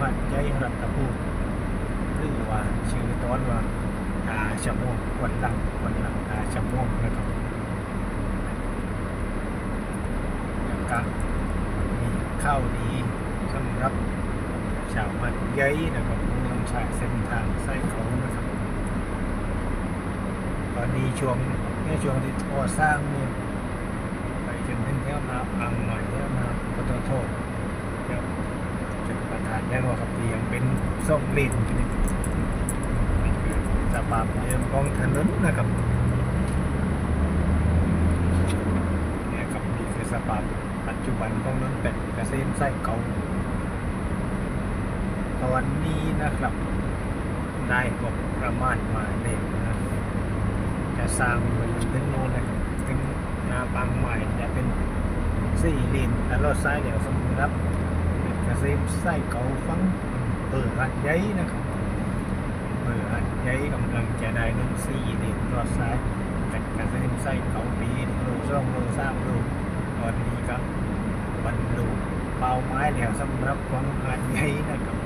บ้านใจรัตพูมิหรือว่าชื่อตอนว่าตาชะม่วงควนหลังควนหลังตาชะม่วงนะครับแล้วก็มีข้าวดีสำหรับชาวบ้านใหญ่นะครับมุ่งลงสายเส้นทางไส้เขานะครับ ตอนนี้ช่วงในช่วงที่ก่อสร้างเนี่ยไปจนถึงแถวนา แน่นอนครับที่ยังเป็นส่องเลนอยู่นี่นี่คือสภาพเดิมของถนนนะครับเนี่ยครับนี่คือสภาพปัจจุบันของถนนเป็ดเกษมไส้เก่าตอนนี้นะครับได้งบประมาณมาเด็กนะจะสร้างไปถึงโน่นเลยถึงนาบางใหม่จะเป็นสี่เลนแล้วรถซ้ายเดี๋ยวสมมติครับ เป็นเกษมไส้เกาฟังเปิดหัดใหญ่นะครับเปิดหัดใหญ่กำลังจะได้นึ่งสี่เลนรอดซ้ายเป็นเกษมไส้เกาปีโลสองโลสามโลตอนนี้ครับบรรลุเป้าไม้แล้วสำหรับของหัดใหญ่นะครับ